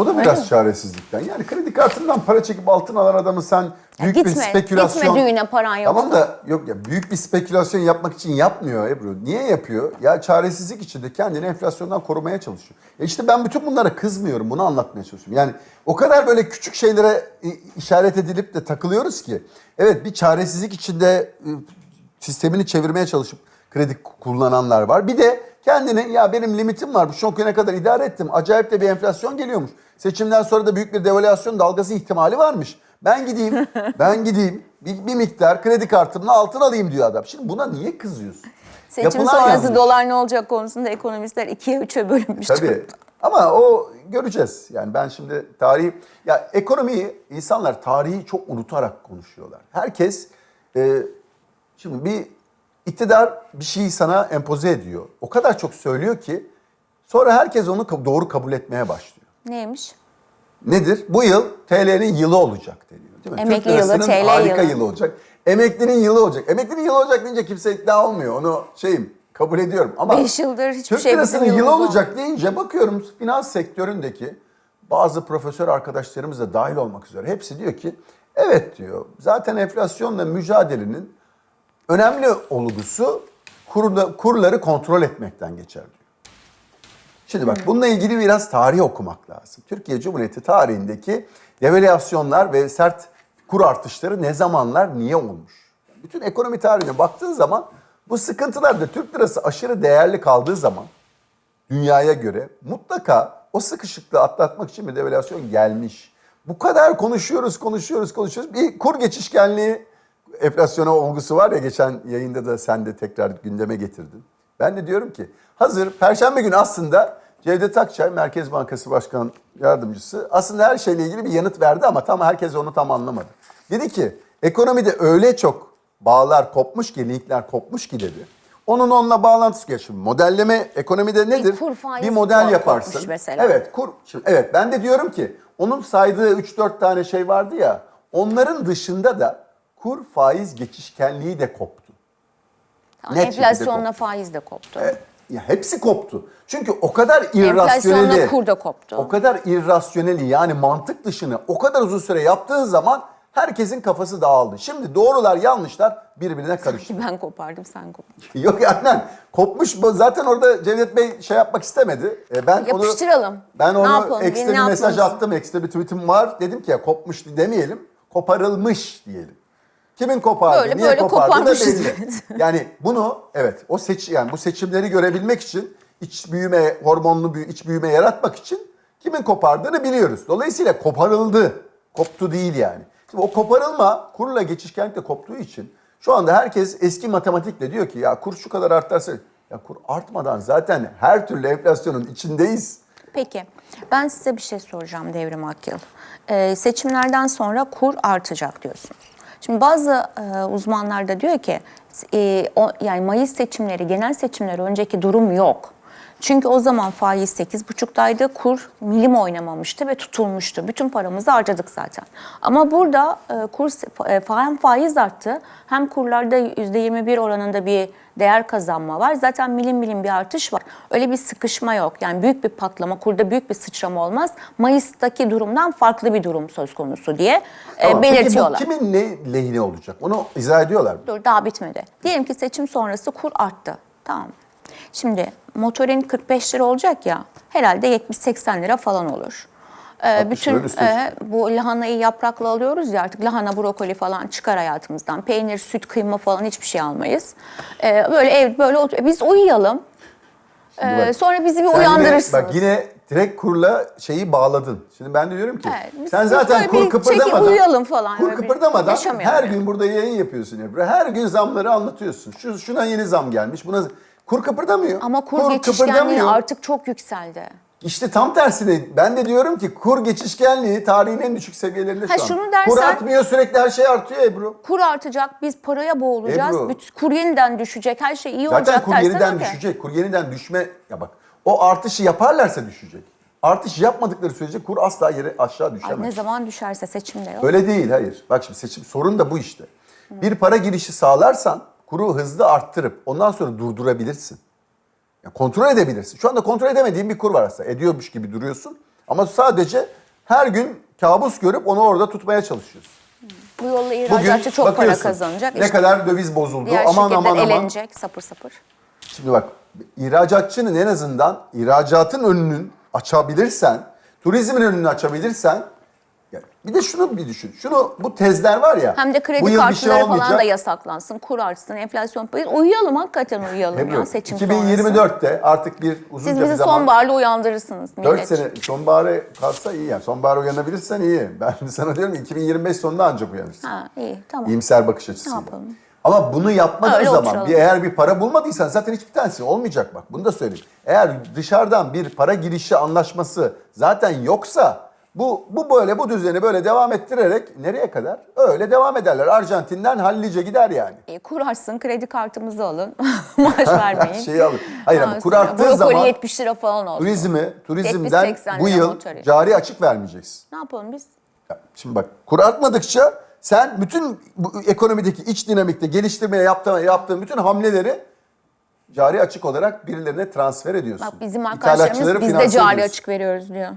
O da biraz çaresizlikten. Yani kredi kartından para çekip altın alan adamı sen büyük bir gitme, spekülasyon... gitme düğüne paran yoksa. Tamam da yok ya büyük bir spekülasyon yapmak için yapmıyor Ebru. Niye yapıyor? Ya çaresizlik içinde kendini enflasyondan korumaya çalışıyor. E işte ben bütün bunlara kızmıyorum. Bunu anlatmaya çalışıyorum. Yani o kadar böyle küçük şeylere işaret edilip de takılıyoruz ki. Evet bir çaresizlik içinde ı, sistemini çevirmeye çalışıp kredi kullananlar var. Bir de kendini ya benim limitim var bu şok güne kadar idare ettim. Acayip de bir enflasyon geliyormuş. Seçimden sonra da büyük bir devalüasyon dalgası ihtimali varmış. Ben gideyim, ben gideyim bir, bir miktar kredi kartımla altın alayım diyor adam. Şimdi buna niye kızıyorsun? Seçim Yapılan sonrası yanlış. dolar ne olacak konusunda ekonomistler ikiye üçe bölünmüş. Tabii. Ama o göreceğiz. Yani ben şimdi tarihi, ya ekonomiyi insanlar tarihi çok unutarak konuşuyorlar. Herkes e, şimdi bir iktidar bir şeyi sana empoze ediyor. O kadar çok söylüyor ki sonra herkes onu doğru kabul etmeye başlıyor. Neymiş? Nedir? Bu yıl TL'nin yılı olacak deniyor. Değil mi? Emekli Türk yılı, TL harika yılı. yılı olacak. Emeklinin yılı olacak. Emeklinin yılı olacak deyince kimse ikna olmuyor. Onu şeyim kabul ediyorum. Ama Beş yıldır hiçbir Türk şey bizim lirasının yılı yılımız olacak deyince bakıyorum finans sektöründeki bazı profesör arkadaşlarımız da dahil olmak üzere hepsi diyor ki evet diyor. Zaten enflasyonla mücadelenin önemli olgusu kurda, kurları kontrol etmekten geçer diyor. Şimdi bak bununla ilgili biraz tarih okumak lazım. Türkiye Cumhuriyeti tarihindeki devalüasyonlar ve sert kur artışları ne zamanlar niye olmuş? Bütün ekonomi tarihine baktığın zaman bu sıkıntılar da Türk lirası aşırı değerli kaldığı zaman dünyaya göre mutlaka o sıkışıklığı atlatmak için bir devalüasyon gelmiş. Bu kadar konuşuyoruz, konuşuyoruz, konuşuyoruz. Bir kur geçişkenliği enflasyona olgusu var ya geçen yayında da sen de tekrar gündeme getirdin. Ben de diyorum ki hazır Perşembe günü aslında Cevdet Akçay Merkez Bankası Başkan Yardımcısı aslında her şeyle ilgili bir yanıt verdi ama tam herkes onu tam anlamadı. Dedi ki ekonomide öyle çok bağlar kopmuş ki, linkler kopmuş ki dedi. Onun onunla bağlantısı. Şimdi modelleme ekonomide nedir? kur faiz bir model yaparsın. mesela. Evet, kur. Şimdi, evet ben de diyorum ki onun saydığı 3-4 tane şey vardı ya. Onların dışında da kur faiz geçişkenliği de koptu. Tamam, Net enflasyonla koptu. faiz de koptu. E, Ya hepsi koptu. Çünkü o kadar irrasyoneli. Enflasyonla kur da koptu. O kadar irrasyoneli yani mantık dışını o kadar uzun süre yaptığın zaman herkesin kafası dağıldı. Şimdi doğrular yanlışlar birbirine karıştı. Ki ben kopardım sen kopardın. Yok yani kopmuş. Zaten orada Cevdet Bey şey yapmak istemedi. E, ben Yapıştıralım. Onu, ben onu yapalım, ekstra bir mesaj yapmalısın? attım. Ekstra bir tweetim var. Dedim ki ya kopmuş demeyelim. Koparılmış diyelim. Kimin kopardı, Böyle niye böyle kopardı da belli. yani bunu evet o seç yani bu seçimleri görebilmek için iç büyüme hormonlu büyü, iç büyüme yaratmak için kimin kopardığını biliyoruz. Dolayısıyla koparıldı. Koptu değil yani. Şimdi o koparılma kurla geçişkenlikle koptuğu için şu anda herkes eski matematikle diyor ki ya kur şu kadar artarsa ya kur artmadan zaten her türlü enflasyonun içindeyiz. Peki ben size bir şey soracağım Devrim Akyıl. Ee, seçimlerden sonra kur artacak diyorsunuz. Şimdi bazı e, uzmanlar da diyor ki e, o, yani Mayıs seçimleri, genel seçimler önceki durum yok. Çünkü o zaman faiz 8,5'taydı, kur milim oynamamıştı ve tutulmuştu. Bütün paramızı harcadık zaten. Ama burada e, kur e, hem faiz arttı hem kurlarda %21 oranında bir değer kazanma var. Zaten milim milim bir artış var. Öyle bir sıkışma yok. Yani büyük bir patlama, kurda büyük bir sıçrama olmaz. Mayıs'taki durumdan farklı bir durum söz konusu diye e, Tamam, peki bu belirtiyorlar. kimin ne lehine olacak? Onu izah ediyorlar mı? Dur daha bitmedi. Diyelim ki seçim sonrası kur arttı. Tamam. Şimdi motorin 45 lira olacak ya herhalde 70-80 lira falan olur. Ee, 60 bütün e, bu lahanayı yaprakla alıyoruz ya artık lahana brokoli falan çıkar hayatımızdan. Peynir, süt, kıyma falan hiçbir şey almayız. Ee, böyle ev böyle otur- biz uyuyalım. Ee, bak, sonra bizi bir sen yine- uyandırırsınız. bak yine direkt kurla şeyi bağladın. Şimdi ben de diyorum ki Evet, biz- sen biz zaten kur kıpırdamadan çekip uyuyalım falan, Kur kıpırdamadan her yani. gün burada yayın yapıyorsun Ebru. Her gün zamları anlatıyorsun. Şu şuna yeni zam gelmiş. Buna kur kıpırdamıyor. Ama kur, geçişkenliği artık çok yükseldi. İşte tam tersine ben de diyorum ki kur geçişkenliği tarihin en düşük seviyelerinde şu Ha, an. şunu dersen- kur artmıyor sürekli her şey artıyor Ebru. Kur artacak, biz paraya boğulacağız, Ebru. kur yeniden düşecek, her şey iyi Zaten olacak kur dersen yeniden okey. düşecek. Kur yeniden düşme ya bak o artışı yaparlarsa düşecek. Artış yapmadıkları sürece kur asla yere aşağı düşemez. Ay, ne zaman düşerse seçimde yok. Öyle değil hayır. Bak şimdi seçim sorun da bu işte. Bir para girişi sağlarsan kuru hızlı arttırıp ondan sonra durdurabilirsin. Ya kontrol edebilirsin. Şu anda kontrol edemediğin bir kur var aslında. Ediyormuş gibi duruyorsun Ama sadece her gün kabus görüp onu orada tutmaya çalışıyorsun. Bu yolla Bugün ihracatçı çok para kazanacak. Ne İşte kadar döviz bozuldu. diğer aman aman aman. elenecek sapır sapır. Şimdi bak ihracatçının en azından ihracatın önünün açabilirsen, turizmin önünü açabilirsen bir de şunu bir düşün. Şunu bu tezler var ya. Hem de bu kredi yıl bir şey kartları falan olmayacak. da yasaklansın, kur artsın, enflasyon payı. Uyuyalım hakikaten uyuyalım Ebru, ya seçim sonrası. 2024'te artık bir uzunca Siz bir bizi zaman. sonbaharla uyandırırsınız 4 millet. sene sonbahara kalsa iyi yani. Sonbahara uyanabilirsen iyi. Ben sana diyorum ki 2025 sonunda ancak uyanırsın. Ha iyi tamam. İyimser bakış açısıyla. Ne yapalım? Ama bunu yapmadığın Öyle zaman oturalım. bir eğer bir para bulmadıysan zaten hiçbir tanesi olmayacak bak. Bunu da söyleyeyim. Eğer dışarıdan bir para girişi anlaşması zaten yoksa bu bu böyle bu düzeni böyle devam ettirerek nereye kadar? Öyle devam ederler. Arjantin'den hallice gider yani. İyi, kur artsın, kredi kartımızı alın. Maaş vermeyin. Şeyi alın. Hayır ama kur arttığı zaman 70 lira falan olsun. turizmi, turizmden 70-80 bu yıl motoru. cari açık vermeyeceksin. Ne yapalım biz? Ya Şimdi bak kur artmadıkça sen bütün bu ekonomideki iç dinamikte geliştirmeye yaptığın, yaptığın bütün hamleleri cari açık olarak birilerine transfer ediyorsun. Bak bizim arkadaşlarımız biz de cari ediyorsun. açık veriyoruz diyor.